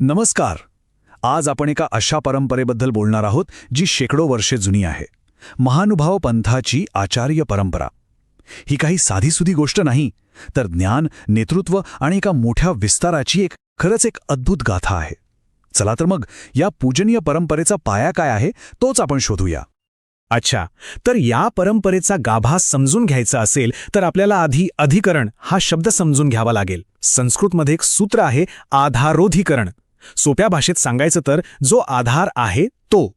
नमस्कार. आज आपण एका अशा परंपरेबद्दल बोलणार आहोत जी शेकडो वर्षे जुनी आहे. महानुभाव पंथाची आचार्य परंपरा. ही काही साधीसुधी गोष्ट नाही तर ज्ञान नेतृत्व आणि एका मोठ्या विस्ताराची एक खरंच एक अद्भुत गाथा आहे. चला तर मग या पूजनीय परंपरेचा पाया काय आहे तोच आपण शोधूया. अच्छा तर या परंपरेचा गाभा समजून घ्यायचा असेल तर आपल्याला आधी अधिकरण हा शब्द समजून घ्यावा लागेल. संस्कृतमध्ये एक सूत्र आहे आधारोधिकरण. सोप्या भाषेत सांगायचं तर जो आधार आहे तो.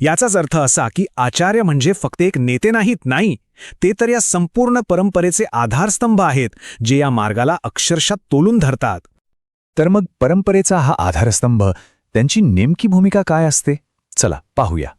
याचाच अर्थ असा की आचार्य म्हणजे फक्त एक नेते नाहीत नाही. ते तर या संपूर्ण परंपरेचे आधारस्तंभ आहेत जे या मार्गाला अक्षरशः तोलून धरतात. तर मग परंपरेचा हा आधारस्तंभ त्यांची नेमकी भूमिका काय असते? चला पाहूया.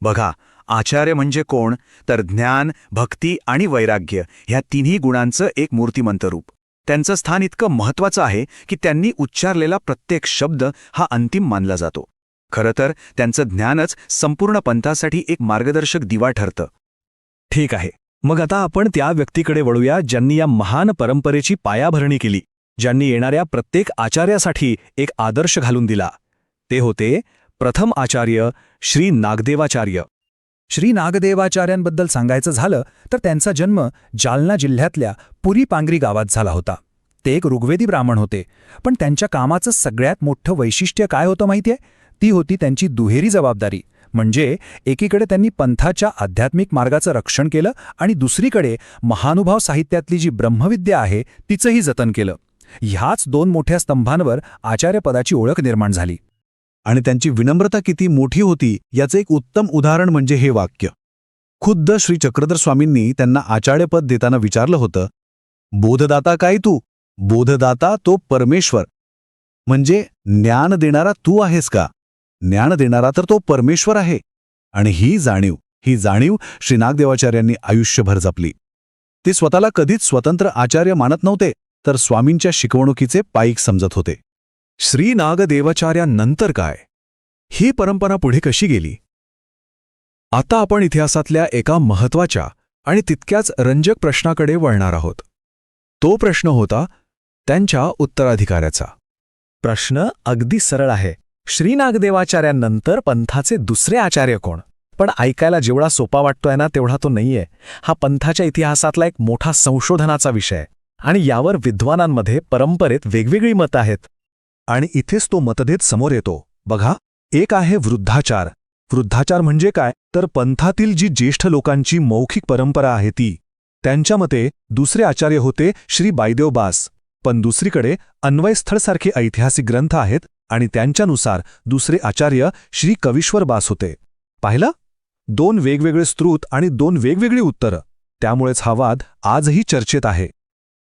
बघा आचार्य म्हणजे कोण? तर ज्ञान भक्ती आणि वैराग्य ह्या तिन्ही गुणांचं एक मूर्तिमंत रूप. त्यांचं स्थान इतकं महत्वाचं आहे की त्यांनी उच्चारलेला प्रत्येक शब्द हा अंतिम मानला जातो. खरं तर त्यांचं ज्ञानच संपूर्ण पंथासाठी एक मार्गदर्शक दिवा ठरतं. ठीक आहे. मग आता आपण त्या व्यक्तीकडे वळूया ज्यांनी या महान परंपरेची पायाभरणी केली ज्यांनी येणाऱ्या प्रत्येक आचार्यासाठी एक आदर्श घालून दिला. ते होते प्रथम आचार्य श्री नागदेवाचार्य. श्री नागदेवाचार्यांबद्दल सांगायचं झालं तर त्यांचा जन्म जालना जिल्ह्यातल्या पुरी पांगरी गावात झाला होता. ते एक ऋग्वेदी ब्राह्मण होते. पण त्यांच्या कामाचं सगळ्यात मोठं वैशिष्ट्य काय होतं माहितीये? ती होती त्यांची दुहेरी जबाबदारी. म्हणजे एकीकडे त्यांनी पंथाच्या आध्यात्मिक मार्गाचं रक्षण केलं आणि दुसरीकडे महानुभाव साहित्यातली जी ब्रह्मविद्या आहे तिचंही जतन केलं. ह्याच दोन मोठ्या स्तंभांवर आचार्यपदाची ओळख निर्माण झाली. आणि त्यांची विनम्रता किती मोठी होती याचं एक उत्तम उदाहरण म्हणजे हे वाक्य. खुद्द श्री चक्रधर स्वामींनी त्यांना आचार्यपद देताना विचारलं होतं बोधदाता काय तू? बोधदाता तो परमेश्वर. म्हणजे ज्ञान देणारा तू आहेस का? ज्ञान देणारा तर तो परमेश्वर आहे. आणि ही जाणीव ही जाणीव श्री नागदेवाचार्यांनी आयुष्यभर जपली. ते स्वतःला कधीच स्वतंत्र आचार्य मानत नव्हते तर स्वामींच्या शिकवणुकीचे पाईक समजत होते. श्री नागदेवाचार्यांनंतर काय? ही परंपरा पुढे कशी गेली? आता आपण इतिहासातल्या एका महत्त्वाच्या आणि तितक्याच रंजक प्रश्नाकडे वळणार आहोत. तो प्रश्न होता त्यांच्या उत्तराधिकाऱ्याचा. प्रश्न अगदी सरळ आहे. श्री नागदेवाचार्यांनंतर पंथाचे दुसरे आचार्य कोण? पण ऐकायला जेवढा सोपा वाटतोय ना तेवढा तो नाहीये. हा पंथाच्या इतिहासातला एक मोठा संशोधनाचा विषय आणि यावर विद्वानांमध्ये परंपरेत वेगवेगळी मतं आहेत. आणि इथेच तो मतभेद समोर येतो. बघा एक आहे वृद्धाचार. वृद्धाचार म्हणजे काय? तर पंथातील जी ज्येष्ठ लोकांची मौखिक परंपरा आहे ती. त्यांच्या मते दुसरे आचार्य होते श्री बायदेव बास. पण दुसरीकडे अन्वयस्थळसारखे ऐतिहासिक ग्रंथ आहेत आणि त्यांच्यानुसार दुसरे आचार्य श्री कविश्वर बास होते. पाहिलं? दोन वेगवेगळे स्त्रोत आणि दोन वेगवेगळी उत्तरं. त्यामुळेच हा वाद आजही चर्चेत आहे.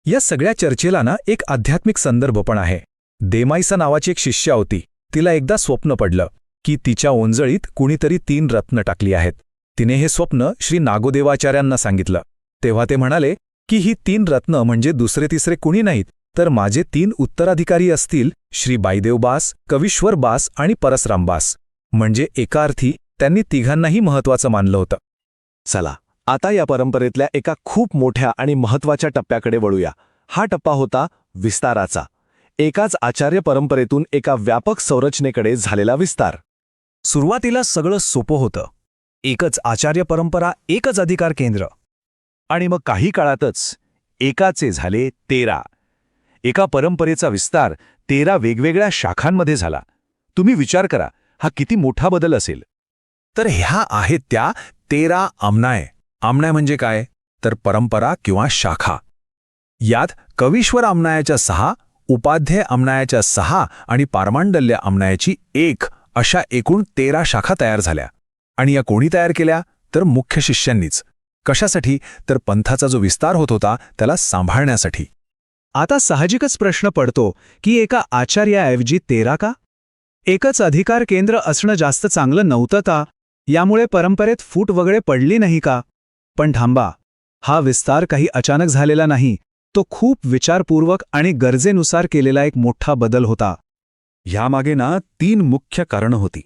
या सगळ्या चर्चेला ना एक आध्यात्मिक संदर्भ पण आहे. देमाईसा नावाची एक शिष्या होती. तिला एकदा स्वप्न पडलं की तिच्या ओंजळीत कुणीतरी तीन रत्न टाकली आहेत. तिने हे स्वप्न श्री नागोदेवाचार्यांना सांगितलं. तेव्हा ते म्हणाले की ही तीन रत्न म्हणजे दुसरे तिसरे कुणी नाहीत तर माझे तीन उत्तराधिकारी असतील श्री बाईदेवबास कविश्वरबास आणि परसरामबास म्हणजे एका अर्थी त्यांनी तिघांनाही महत्वाचं मानलं होतं. चला आता या परंपरेतल्या एका खूप मोठ्या आणि महत्त्वाच्या टप्प्याकडे वळूया. हा टप्पा होता विस्ताराचा. एकाच आचार्य परंपरेतून एका व्यापक संरचनेकडे झालेला विस्तार. सुरुवातीला सगळं सोपं होतं. एकच आचार्य परंपरा एकच अधिकार केंद्र. आणि मग काही काळातच एकाचे झाले तेरा. एका परंपरेचा विस्तार तेरा वेगवेगळ्या शाखांमध्ये झाला. तुम्ही विचार करा हा किती मोठा बदल असेल. तर ह्या आहेत त्या तेरा आमनाय आमनाय म्हणजे काय? तर परंपरा किंवा शाखा. यात कवीश्वर आमनायाच्या सहा उपाध्याय आमनायाच्या सहा आणि पारमांडल्य आमनायाची एक अशा एकूण तेरा शाखा तयार झाल्या. आणि या कोणी तयार केल्या? तर मुख्य शिष्यांनीच. कशासाठी? तर पंथाचा जो विस्तार होत होता त्याला सांभाळण्यासाठी. आता साहजिकच प्रश्न पडतो की एका आचार्याऐवजी तेरा का? एकच अधिकार केंद्र असणं जास्त चांगलं नव्हतं का? यामुळे परंपरेत फूट वगैरे पडली नाही का? पण थांबा हा विस्तार काही अचानक झालेला नाही तो खूप विचारपूर्वक आणि गरजेनुसार केलेला एक मोठा बदल होता. ह्यामागे ना तीन मुख्य कारणं होती.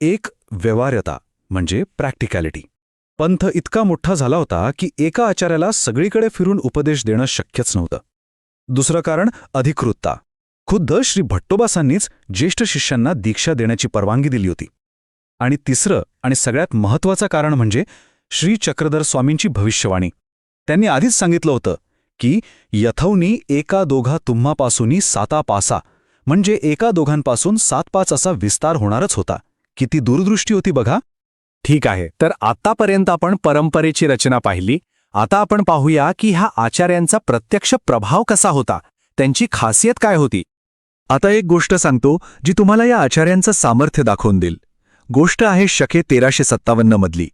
एक व्यवहार्यता म्हणजे प्रॅक्टिकॅलिटी. पंथ इतका मोठा झाला होता की एका आचार्याला सगळीकडे फिरून उपदेश देणं शक्यच नव्हतं. दुसरं कारण अधिकृतता. खुद्द श्री भट्टोबासांनीच ज्येष्ठ शिष्यांना दीक्षा देण्याची परवानगी दिली होती. आणि तिसरं आणि सगळ्यात महत्वाचं कारण म्हणजे श्री चक्रधर स्वामींची भविष्यवाणी. त्यांनी आधीच सांगितलं होतं की यथौनी एका दोघा तुम्हापासूनही साता पासा. म्हणजे एका दोघांपासून सात पाच असा विस्तार होणारच होता. किती दूरदृष्टी होती बघा. ठीक आहे तर आतापर्यंत आपण परंपरेची रचना पाहिली. आता आपण पाहूया की ह्या आचार्यांचा प्रत्यक्ष प्रभाव कसा होता. त्यांची खासियत काय होती? आता एक गोष्ट सांगतो जी तुम्हाला या आचार्यांचं सामर्थ्य दाखवून देईल. गोष्ट आहे शके तेराशे सत्तावन्न मधली.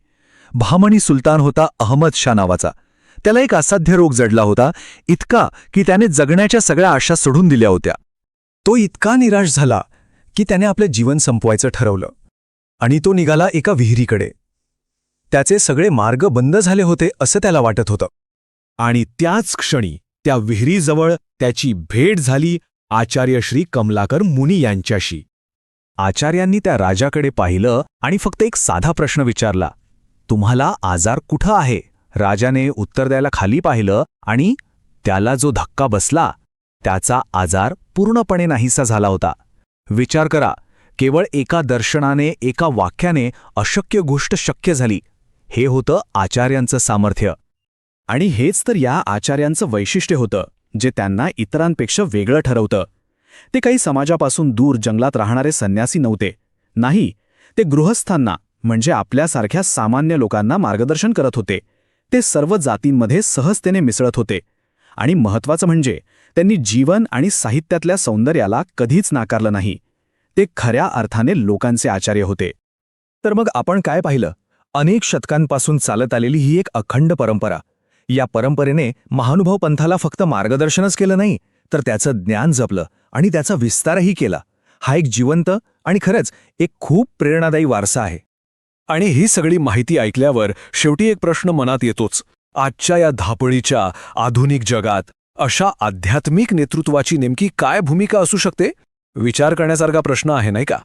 भामणी सुलतान होता अहमद शाह नावाचा. त्याला एक असाध्य रोग जडला होता इतका की त्याने जगण्याच्या सगळ्या आशा सोडून दिल्या होत्या. तो इतका निराश झाला की त्याने आपले जीवन संपवायचं ठरवलं आणि तो निघाला एका विहिरीकडे. त्याचे सगळे मार्ग बंद झाले होते असं त्याला वाटत होतं. आणि त्याच क्षणी त्या विहिरीजवळ त्याची भेट झाली आचार्य श्री कमलाकर मुनी यांच्याशी. आचार्यांनी त्या राजाकडे पाहिलं आणि फक्त एक साधा प्रश्न विचारला तुम्हाला आजार कुठं आहे? राजाने उत्तर द्यायला खाली पाहिलं आणि त्याला जो धक्का बसला त्याचा आजार पूर्णपणे नाहीसा झाला होता. विचार करा केवळ एका दर्शनाने एका वाक्याने अशक्य गोष्ट शक्य झाली. हे होतं आचार्यांचं सामर्थ्य. आणि हेच तर या आचार्यांचं वैशिष्ट्य होतं जे त्यांना इतरांपेक्षा वेगळं ठरवतं. ते काही समाजापासून दूर जंगलात राहणारे संन्यासी नव्हते. नाही ते गृहस्थांना म्हणजे आपल्यासारख्या सामान्य लोकांना मार्गदर्शन करत होते. ते सर्व जातींमध्ये सहजतेने मिसळत होते. आणि महत्वाचं म्हणजे त्यांनी जीवन आणि साहित्यातल्या सौंदर्याला कधीच नाकारलं नाही. ते खऱ्या अर्थाने लोकांचे आचार्य होते. तर मग आपण काय पाहिलं? अनेक शतकांपासून चालत आलेली ही एक अखंड परंपरा. या परंपरेने महानुभाव पंथाला फक्त मार्गदर्शनच केलं नाही तर त्याचं ज्ञान जपलं आणि त्याचा विस्तारही केला. हा एक जिवंत आणि खरंच एक खूप प्रेरणादायी वारसा आहे. आणि ही सगळी माहिती ऐकल्यावर शेवटी एक प्रश्न मनात येतोच. आजच्या या धापळीच्या आधुनिक जगात अशा आध्यात्मिक नेतृत्वाची नेमकी काय भूमिका असू शकते? विचार करण्यासारखा प्रश्न आहे नाही का?